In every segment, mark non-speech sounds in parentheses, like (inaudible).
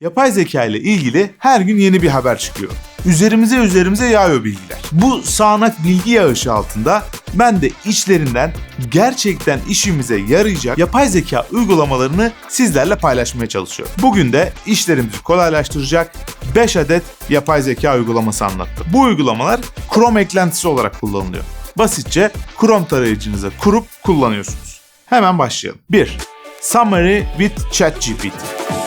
Yapay zeka ile ilgili her gün yeni bir haber çıkıyor. Üzerimize üzerimize yağıyor bilgiler. Bu sağanak bilgi yağışı altında ben de içlerinden gerçekten işimize yarayacak yapay zeka uygulamalarını sizlerle paylaşmaya çalışıyorum. Bugün de işlerimizi kolaylaştıracak 5 adet yapay zeka uygulaması anlattım. Bu uygulamalar Chrome eklentisi olarak kullanılıyor. Basitçe Chrome tarayıcınıza kurup kullanıyorsunuz. Hemen başlayalım. 1. Summary with ChatGPT.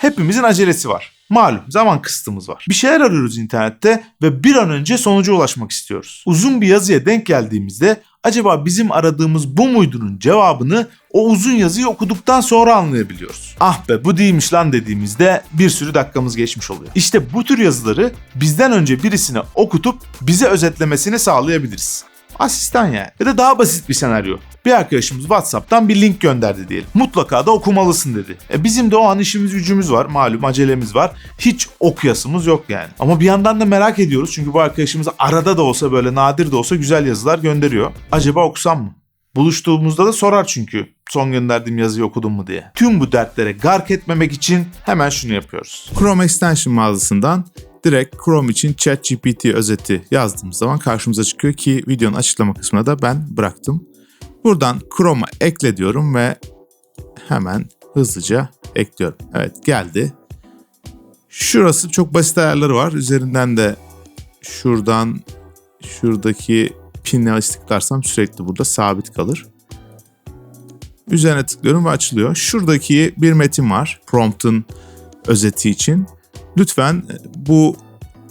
Hepimizin acelesi var. Malum zaman kısıtımız var. Bir şeyler arıyoruz internette ve bir an önce sonuca ulaşmak istiyoruz. Uzun bir yazıya denk geldiğimizde acaba bizim aradığımız bu muydunun cevabını o uzun yazıyı okuduktan sonra anlayabiliyoruz. Ah be bu değilmiş lan dediğimizde bir sürü dakikamız geçmiş oluyor. İşte bu tür yazıları bizden önce birisine okutup bize özetlemesini sağlayabiliriz. Asistan yani. Ya da daha basit bir senaryo. Bir arkadaşımız WhatsApp'tan bir link gönderdi diyelim. Mutlaka da okumalısın dedi. E bizim de o an işimiz gücümüz var. Malum acelemiz var. Hiç okuyasımız yok yani. Ama bir yandan da merak ediyoruz. Çünkü bu arkadaşımız arada da olsa böyle nadir de olsa güzel yazılar gönderiyor. Acaba okusam mı? Buluştuğumuzda da sorar çünkü son gönderdiğim yazıyı okudun mu diye. Tüm bu dertlere gark etmemek için hemen şunu yapıyoruz. Chrome Extension mağazasından direkt Chrome için ChatGPT özeti yazdığımız zaman karşımıza çıkıyor ki videonun açıklama kısmına da ben bıraktım. Buradan Chrome'a ekle diyorum ve hemen hızlıca ekliyorum. Evet geldi. Şurası çok basit ayarları var. Üzerinden de şuradan şuradaki pinle tıklarsam sürekli burada sabit kalır. Üzerine tıklıyorum ve açılıyor. Şuradaki bir metin var. Prompt'un özeti için. Lütfen bu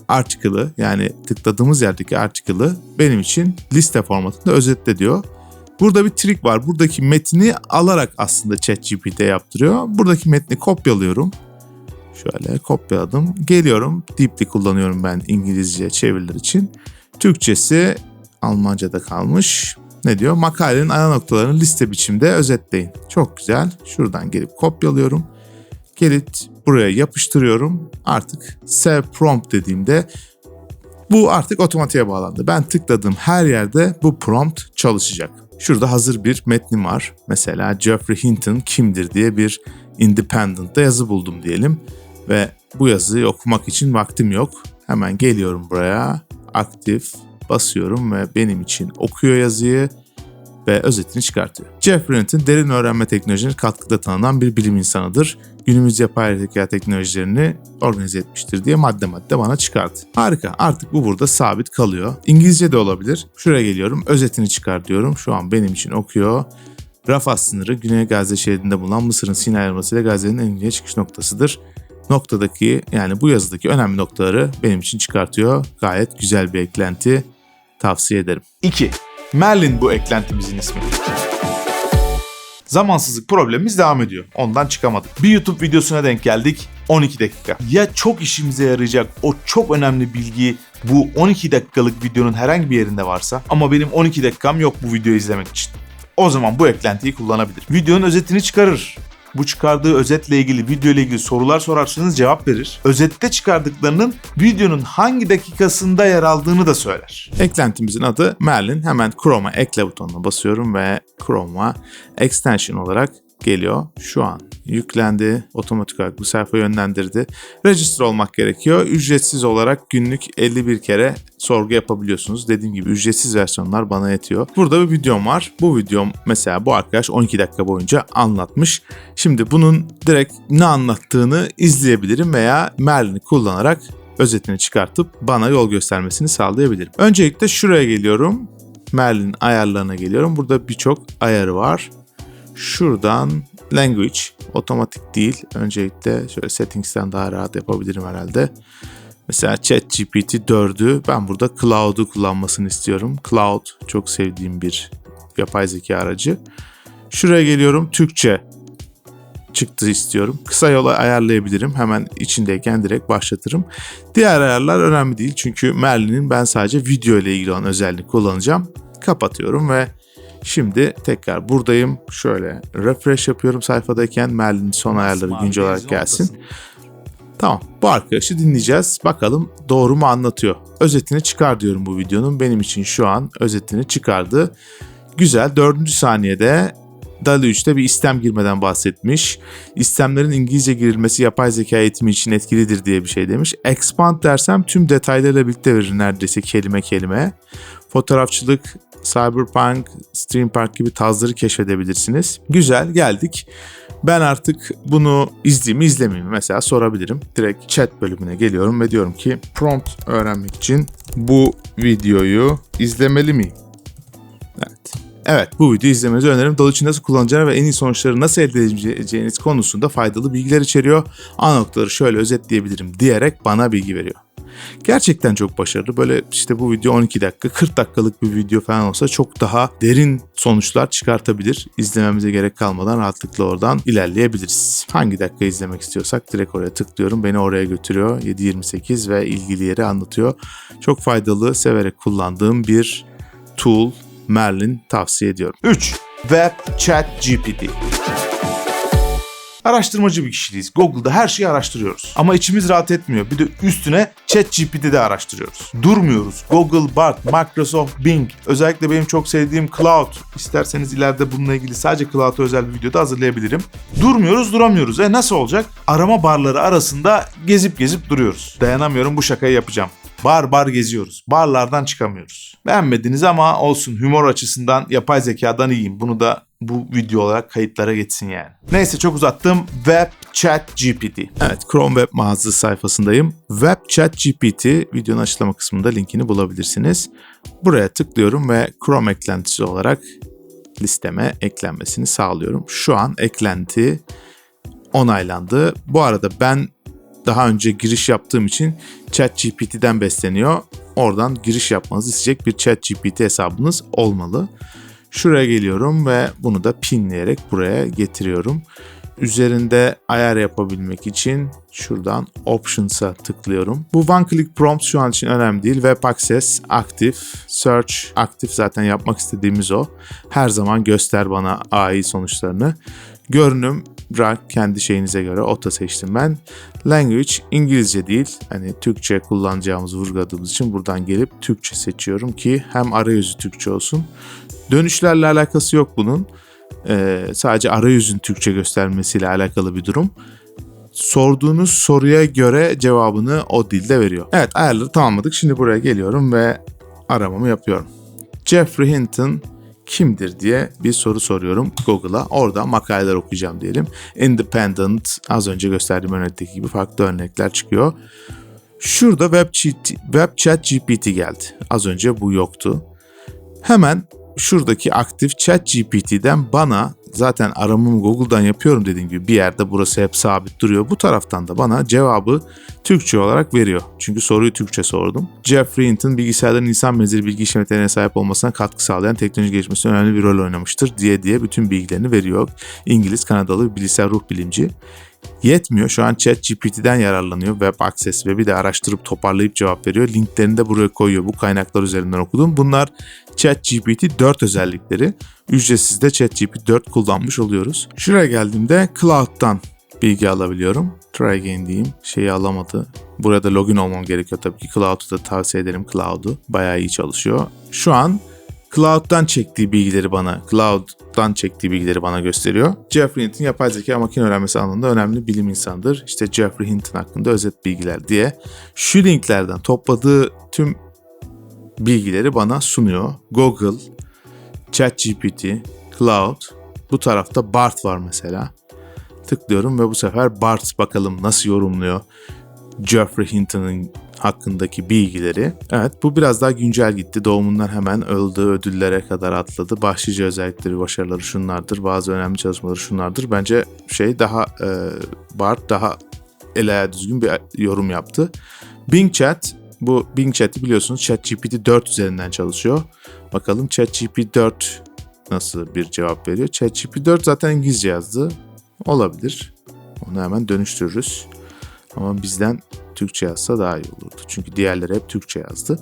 article'ı yani tıkladığımız yerdeki article'ı benim için liste formatında özetle diyor. Burada bir trik var. Buradaki metni alarak aslında ChatGPT yaptırıyor. Buradaki metni kopyalıyorum. Şöyle kopyaladım. Geliyorum. Deeply kullanıyorum ben İngilizce çeviriler için. Türkçesi Almanca'da kalmış. Ne diyor? Makalenin ana noktalarını liste biçimde özetleyin. Çok güzel. Şuradan gelip kopyalıyorum. Gelip buraya yapıştırıyorum. Artık save prompt dediğimde bu artık otomatiğe bağlandı. Ben tıkladığım her yerde bu prompt çalışacak. Şurada hazır bir metnim var. Mesela Geoffrey Hinton kimdir diye bir Independent'ta yazı buldum diyelim. Ve bu yazıyı okumak için vaktim yok. Hemen geliyorum buraya. Aktif basıyorum ve benim için okuyor yazıyı ve özetini çıkartıyor. Geoffrey Hinton derin öğrenme teknolojilerine katkıda tanınan bir bilim insanıdır. Günümüz yapay zeka teknolojilerini organize etmiştir diye madde madde bana çıkardı. Harika artık bu burada sabit kalıyor. İngilizce de olabilir. Şuraya geliyorum özetini çıkar diyorum. Şu an benim için okuyor. Rafah sınırı Güney Gazze şeridinde bulunan Mısır'ın Sinay Yarımadası ile Gazze'nin en güneye çıkış noktasıdır. Noktadaki yani bu yazıdaki önemli noktaları benim için çıkartıyor. Gayet güzel bir eklenti. Tavsiye ederim. 2. Merlin bu eklentimizin ismi. Zamansızlık problemimiz devam ediyor. Ondan çıkamadık. Bir YouTube videosuna denk geldik. 12 dakika. Ya çok işimize yarayacak o çok önemli bilgi bu 12 dakikalık videonun herhangi bir yerinde varsa ama benim 12 dakikam yok bu videoyu izlemek için. O zaman bu eklentiyi kullanabilir. Videonun özetini çıkarır. Bu çıkardığı özetle ilgili, video ile ilgili sorular sorarsanız cevap verir. Özette çıkardıklarının videonun hangi dakikasında yer aldığını da söyler. Eklentimizin adı Merlin. Hemen Chrome'a ekle butonuna basıyorum ve Chrome'a extension olarak geliyor. Şu an yüklendi. Otomatik olarak bu sayfayı yönlendirdi. Register olmak gerekiyor. Ücretsiz olarak günlük 51 kere sorgu yapabiliyorsunuz. Dediğim gibi ücretsiz versiyonlar bana yetiyor. Burada bir videom var. Bu videom mesela bu arkadaş 12 dakika boyunca anlatmış. Şimdi bunun direkt ne anlattığını izleyebilirim veya Merlin'i kullanarak özetini çıkartıp bana yol göstermesini sağlayabilirim. Öncelikle şuraya geliyorum. Merlin ayarlarına geliyorum. Burada birçok ayarı var. Şuradan language otomatik değil. Öncelikle şöyle settings'ten daha rahat yapabilirim herhalde. Mesela ChatGPT 4'ü ben burada Cloud'u kullanmasını istiyorum. Cloud çok sevdiğim bir yapay zeka aracı. Şuraya geliyorum Türkçe çıktı istiyorum. Kısa yola ayarlayabilirim. Hemen içindeyken direkt başlatırım. Diğer ayarlar önemli değil. Çünkü Merlin'in ben sadece video ile ilgili olan özelliğini kullanacağım. Kapatıyorum ve Şimdi tekrar buradayım. Şöyle refresh yapıyorum sayfadayken Merlin'in son ayarları güncel olarak gelsin. Tamam bu arkadaşı dinleyeceğiz. Bakalım doğru mu anlatıyor. Özetini çıkar diyorum bu videonun. Benim için şu an özetini çıkardı. Güzel dördüncü saniyede DALI 3'te bir istem girmeden bahsetmiş. İstemlerin İngilizce girilmesi yapay zeka eğitimi için etkilidir diye bir şey demiş. Expand dersem tüm detaylarıyla birlikte verir neredeyse kelime kelime. Fotoğrafçılık, Cyberpunk, Stream Park gibi tarzları keşfedebilirsiniz. Güzel geldik. Ben artık bunu izleyeyim mi izlemeyeyim mesela sorabilirim. Direkt chat bölümüne geliyorum ve diyorum ki prompt öğrenmek için bu videoyu izlemeli miyim? Evet. Bu videoyu izlemenizi öneririm. Dal için nasıl kullanacağını ve en iyi sonuçları nasıl elde edeceğiniz konusunda faydalı bilgiler içeriyor. Ana noktaları şöyle özetleyebilirim diyerek bana bilgi veriyor. Gerçekten çok başarılı. Böyle işte bu video 12 dakika, 40 dakikalık bir video falan olsa çok daha derin sonuçlar çıkartabilir. İzlememize gerek kalmadan rahatlıkla oradan ilerleyebiliriz. Hangi dakika izlemek istiyorsak direkt oraya tıklıyorum. Beni oraya götürüyor. 7.28 ve ilgili yeri anlatıyor. Çok faydalı, severek kullandığım bir tool. Merlin tavsiye ediyorum. 3. Web Chat GPT. Araştırmacı bir kişiliyiz. Google'da her şeyi araştırıyoruz. Ama içimiz rahat etmiyor. Bir de üstüne ChatGPT'de araştırıyoruz. Durmuyoruz. Google, Bard, Microsoft, Bing. Özellikle benim çok sevdiğim Cloud. İsterseniz ileride bununla ilgili sadece Cloud'a özel bir videoda hazırlayabilirim. Durmuyoruz, duramıyoruz. E nasıl olacak? Arama barları arasında gezip gezip duruyoruz. Dayanamıyorum bu şakayı yapacağım. Bar bar geziyoruz. Barlardan çıkamıyoruz. Beğenmediniz ama olsun humor açısından yapay zekadan iyiyim. Bunu da bu video olarak kayıtlara geçsin yani. Neyse çok uzattım. Web Chat GPT. Evet Chrome Web mağazası sayfasındayım. Web Chat GPT videonun açıklama kısmında linkini bulabilirsiniz. Buraya tıklıyorum ve Chrome eklentisi olarak listeme eklenmesini sağlıyorum. Şu an eklenti onaylandı. Bu arada ben daha önce giriş yaptığım için ChatGPT'den besleniyor. Oradan giriş yapmanızı isteyecek bir ChatGPT hesabınız olmalı. Şuraya geliyorum ve bunu da pinleyerek buraya getiriyorum. Üzerinde ayar yapabilmek için şuradan Options'a tıklıyorum. Bu One Click Prompt şu an için önemli değil. Web Access aktif, Search aktif zaten yapmak istediğimiz o. Her zaman göster bana AI sonuçlarını. Görünüm bırak kendi şeyinize göre oto seçtim ben. Language İngilizce değil. Hani Türkçe kullanacağımızı vurguladığımız için buradan gelip Türkçe seçiyorum ki hem arayüzü Türkçe olsun. Dönüşlerle alakası yok bunun. Ee, sadece arayüzün Türkçe göstermesiyle alakalı bir durum. Sorduğunuz soruya göre cevabını o dilde veriyor. Evet ayarları tamamladık. Şimdi buraya geliyorum ve aramamı yapıyorum. Jeffrey Hinton kimdir diye bir soru soruyorum Google'a. Orada makaleler okuyacağım diyelim. Independent az önce gösterdiğim örnekteki gibi farklı örnekler çıkıyor. Şurada Web, Chat, Web Chat GPT geldi. Az önce bu yoktu. Hemen şuradaki aktif Chat GPT'den bana zaten aramamı Google'dan yapıyorum dediğim gibi bir yerde burası hep sabit duruyor. Bu taraftan da bana cevabı Türkçe olarak veriyor. Çünkü soruyu Türkçe sordum. Jeffrey Hinton bilgisayarların insan benzeri bilgi işaretlerine sahip olmasına katkı sağlayan teknoloji gelişmesinde önemli bir rol oynamıştır diye diye bütün bilgilerini veriyor. İngiliz, Kanadalı bir bilgisayar ruh bilimci. Yetmiyor. Şu an ChatGPT'den yararlanıyor. Web Access ve bir de araştırıp toparlayıp cevap veriyor. Linklerini de buraya koyuyor. Bu kaynaklar üzerinden okudum. Bunlar ChatGPT 4 özellikleri. Ücretsiz de ChatGPT 4 kullanmış oluyoruz. Şuraya geldiğimde Cloud'dan bilgi alabiliyorum. Try again diyeyim. Şeyi alamadı. Burada login olmam gerekiyor tabii ki. Cloud'u da tavsiye ederim Cloud'u. Bayağı iyi çalışıyor. Şu an Cloud'dan çektiği bilgileri bana, Cloud'dan çektiği bilgileri bana gösteriyor. Jeffrey Hinton yapay zeka makine öğrenmesi alanında önemli bilim insanıdır. İşte Jeffrey Hinton hakkında özet bilgiler diye. Şu linklerden topladığı tüm bilgileri bana sunuyor. Google, ChatGPT, Cloud, bu tarafta BART var mesela. Tıklıyorum ve bu sefer BART bakalım nasıl yorumluyor Jeffrey Hinton'ın hakkındaki bilgileri. Evet bu biraz daha güncel gitti. Doğumundan hemen öldü, ödüllere kadar atladı. Başlıca özellikleri, başarıları şunlardır. Bazı önemli çalışmaları şunlardır. Bence şey daha e, Bart daha ele düzgün bir yorum yaptı. Bing Chat bu Bing Chat'i biliyorsunuz ChatGPT 4 üzerinden çalışıyor. Bakalım ChatGPT 4 nasıl bir cevap veriyor. ChatGPT 4 zaten İngilizce yazdı. Olabilir. Onu hemen dönüştürürüz. Ama bizden Türkçe yazsa daha iyi olurdu. Çünkü diğerleri hep Türkçe yazdı.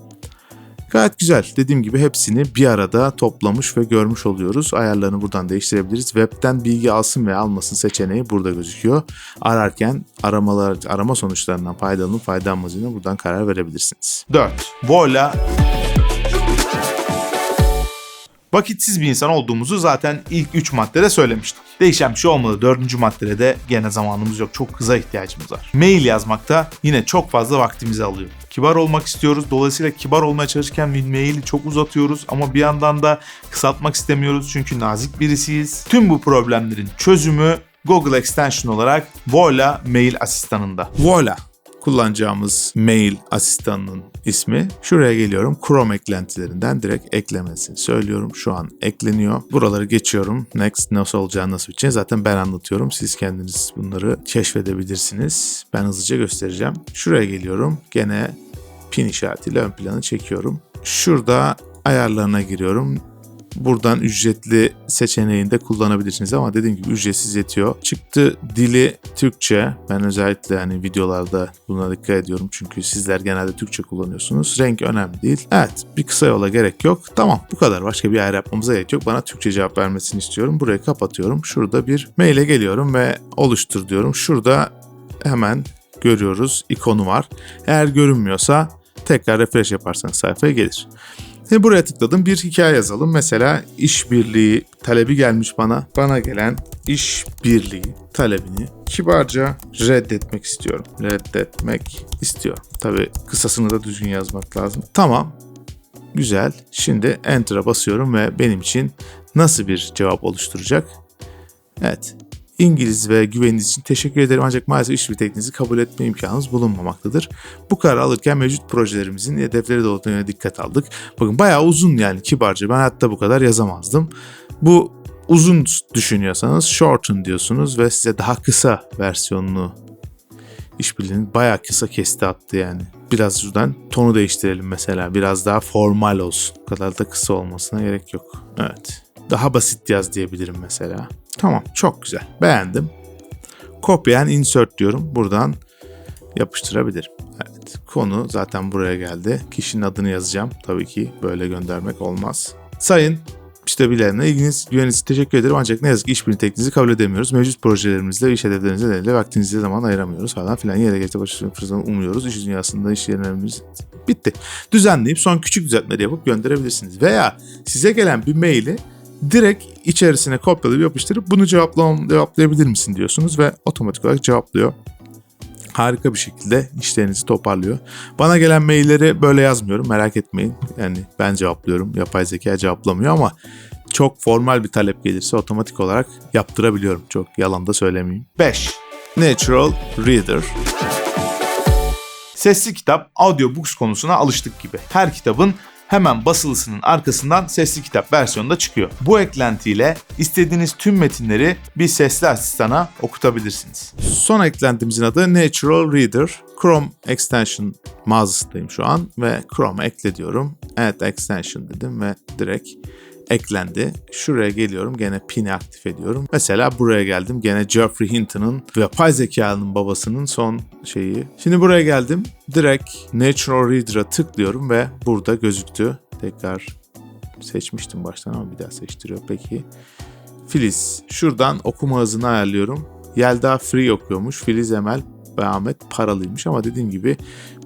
Gayet güzel. Dediğim gibi hepsini bir arada toplamış ve görmüş oluyoruz. Ayarlarını buradan değiştirebiliriz. Web'den bilgi alsın veya almasın seçeneği burada gözüküyor. Ararken aramalar, arama sonuçlarından faydalanıp faydalanmadığına buradan karar verebilirsiniz. 4. Voila Vakitsiz bir insan olduğumuzu zaten ilk 3 maddede söylemiştik. Değişen bir şey olmadı. 4. maddede de gene zamanımız yok. Çok hıza ihtiyacımız var. Mail yazmakta yine çok fazla vaktimizi alıyor. Kibar olmak istiyoruz. Dolayısıyla kibar olmaya çalışırken maili çok uzatıyoruz ama bir yandan da kısaltmak istemiyoruz çünkü nazik birisiyiz. Tüm bu problemlerin çözümü Google Extension olarak Voila Mail asistanında. Voila kullanacağımız mail asistanının ismi. Şuraya geliyorum. Chrome eklentilerinden direkt eklemesini söylüyorum. Şu an ekleniyor. Buraları geçiyorum. Next nasıl olacağı nasıl biteceğini zaten ben anlatıyorum. Siz kendiniz bunları keşfedebilirsiniz. Ben hızlıca göstereceğim. Şuraya geliyorum. Gene pin işaretiyle ön planı çekiyorum. Şurada ayarlarına giriyorum. Buradan ücretli seçeneğinde kullanabilirsiniz ama dediğim gibi ücretsiz yetiyor. Çıktı dili Türkçe. Ben özellikle hani videolarda buna dikkat ediyorum çünkü sizler genelde Türkçe kullanıyorsunuz. Renk önemli değil. Evet bir kısa yola gerek yok. Tamam bu kadar. Başka bir ayar yapmamıza gerek yok. Bana Türkçe cevap vermesini istiyorum. Burayı kapatıyorum. Şurada bir maile geliyorum ve oluştur diyorum. Şurada hemen görüyoruz ikonu var. Eğer görünmüyorsa tekrar refresh yaparsanız sayfaya gelir. Ve buraya tıkladım. Bir hikaye yazalım. Mesela işbirliği talebi gelmiş bana. Bana gelen işbirliği talebini kibarca reddetmek istiyorum. Reddetmek istiyorum. Tabii kısasını da düzgün yazmak lazım. Tamam. Güzel. Şimdi Enter'a basıyorum ve benim için nasıl bir cevap oluşturacak? Evet. İngiliz ve güveniniz için teşekkür ederim ancak maalesef işbirliği tekniğinizi kabul etme imkanınız bulunmamaktadır. Bu kararı alırken mevcut projelerimizin hedefleri doğrultusunda dikkat aldık. Bakın bayağı uzun yani kibarca ben hatta bu kadar yazamazdım. Bu uzun düşünüyorsanız shorten diyorsunuz ve size daha kısa versiyonunu işbirliğini bayağı kısa kesti attı yani. Biraz şuradan tonu değiştirelim mesela. Biraz daha formal olsun. Bu kadar da kısa olmasına gerek yok. Evet. Daha basit yaz diyebilirim mesela. Tamam çok güzel. Beğendim. And insert diyorum. Buradan yapıştırabilirim. Evet. Konu zaten buraya geldi. Kişinin adını yazacağım. Tabii ki böyle göndermek olmaz. Sayın işte bilenle ilginiz, güveniniz teşekkür ederim ancak ne yazık ki işbirliği tekniğinizi kabul edemiyoruz. Mevcut projelerimizle, iş hedeflerinize nedeniyle vaktinizi zaman ayıramıyoruz falan filan. Yere geçte başarılı fırsatını umuyoruz. İş dünyasında iş yerlerimiz bitti. Düzenleyip son küçük düzeltmeleri yapıp gönderebilirsiniz. Veya size gelen bir maili direkt içerisine kopyalayıp yapıştırıp bunu cevaplam cevaplayabilir misin diyorsunuz ve otomatik olarak cevaplıyor. Harika bir şekilde işlerinizi toparlıyor. Bana gelen mailleri böyle yazmıyorum merak etmeyin. Yani ben cevaplıyorum. Yapay zeka cevaplamıyor ama çok formal bir talep gelirse otomatik olarak yaptırabiliyorum. Çok yalan da söylemeyeyim. 5. Natural Reader. Sesli kitap, audiobooks konusuna alıştık gibi. Her kitabın hemen basılısının arkasından sesli kitap versiyonu da çıkıyor. Bu eklentiyle istediğiniz tüm metinleri bir sesli asistana okutabilirsiniz. Son eklentimizin adı Natural Reader. Chrome Extension mağazasındayım şu an ve Chrome ekle diyorum. Add Extension dedim ve direkt eklendi. Şuraya geliyorum gene pin'i aktif ediyorum. Mesela buraya geldim gene Geoffrey Hinton'ın yapay zekanın babasının son şeyi. Şimdi buraya geldim. Direkt Natural Reader'a tıklıyorum ve burada gözüktü. Tekrar seçmiştim baştan ama bir daha seçtiriyor. Peki. Filiz. Şuradan okuma hızını ayarlıyorum. Yelda Free okuyormuş. Filiz Emel ve Ahmet paralıymış ama dediğim gibi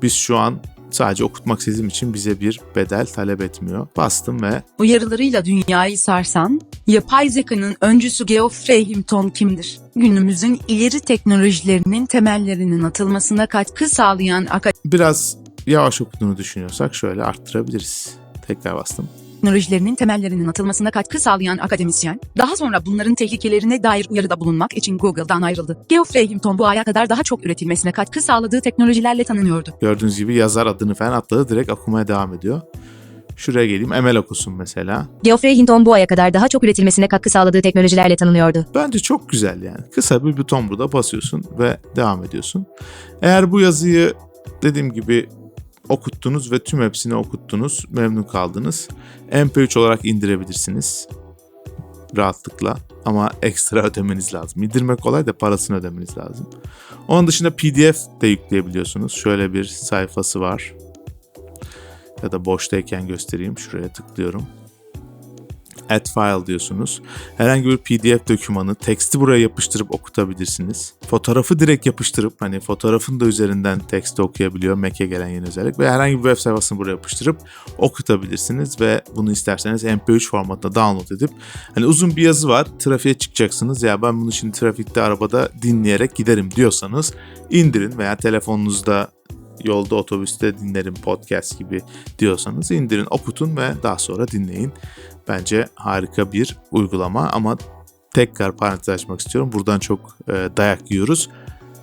biz şu an sadece okutmak istediğim için bize bir bedel talep etmiyor. Bastım ve Uyarılarıyla dünyayı sarsan, yapay zekanın öncüsü Geoffrey Hinton kimdir? Günümüzün ileri teknolojilerinin temellerinin atılmasına katkı sağlayan biraz yavaş okuduğunu düşünüyorsak şöyle arttırabiliriz. Tekrar bastım. Teknolojilerinin temellerinin atılmasına katkı sağlayan akademisyen, daha sonra bunların tehlikelerine dair uyarıda bulunmak için Google'dan ayrıldı. Geoffrey Hinton bu aya kadar daha çok üretilmesine katkı sağladığı teknolojilerle tanınıyordu. Gördüğünüz gibi yazar adını falan atladı direkt okumaya devam ediyor. Şuraya geleyim Emel okusun mesela. Geoffrey Hinton bu aya kadar daha çok üretilmesine katkı sağladığı teknolojilerle tanınıyordu. Bence çok güzel yani. Kısa bir buton burada basıyorsun ve devam ediyorsun. Eğer bu yazıyı dediğim gibi okuttunuz ve tüm hepsini okuttunuz, memnun kaldınız. MP3 olarak indirebilirsiniz rahatlıkla ama ekstra (laughs) ödemeniz lazım. İndirmek kolay da parasını ödemeniz lazım. Onun dışında PDF de yükleyebiliyorsunuz. Şöyle bir sayfası var. Ya da boştayken göstereyim. Şuraya tıklıyorum. Add file diyorsunuz. Herhangi bir PDF dokümanı, teksti buraya yapıştırıp okutabilirsiniz. Fotoğrafı direkt yapıştırıp hani fotoğrafın da üzerinden teksti okuyabiliyor Mac'e gelen yeni özellik ve herhangi bir web sayfasını buraya yapıştırıp okutabilirsiniz ve bunu isterseniz MP3 formatında download edip hani uzun bir yazı var trafiğe çıkacaksınız ya ben bunu şimdi trafikte arabada dinleyerek giderim diyorsanız indirin veya telefonunuzda yolda otobüste dinlerim podcast gibi diyorsanız indirin okutun ve daha sonra dinleyin. Bence harika bir uygulama ama tekrar parantez açmak istiyorum. Buradan çok e, dayak yiyoruz.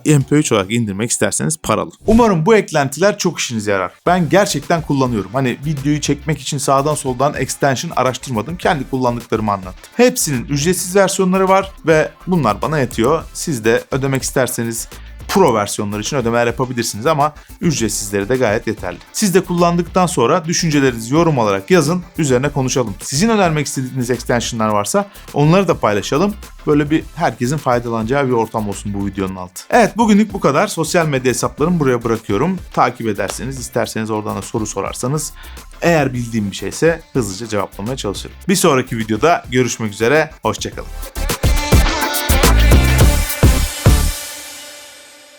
MP3 olarak indirmek isterseniz paralı. Umarım bu eklentiler çok işinize yarar. Ben gerçekten kullanıyorum. Hani videoyu çekmek için sağdan soldan extension araştırmadım. Kendi kullandıklarımı anlattım. Hepsinin ücretsiz versiyonları var ve bunlar bana yetiyor. Siz de ödemek isterseniz Pro versiyonlar için ödemeler yapabilirsiniz ama ücretsizleri de gayet yeterli. Siz de kullandıktan sonra düşüncelerinizi yorum olarak yazın, üzerine konuşalım. Sizin önermek istediğiniz extensionlar varsa onları da paylaşalım. Böyle bir herkesin faydalanacağı bir ortam olsun bu videonun altı. Evet bugünlük bu kadar. Sosyal medya hesaplarımı buraya bırakıyorum. Takip ederseniz, isterseniz oradan da soru sorarsanız eğer bildiğim bir şeyse hızlıca cevaplamaya çalışırım. Bir sonraki videoda görüşmek üzere, hoşçakalın.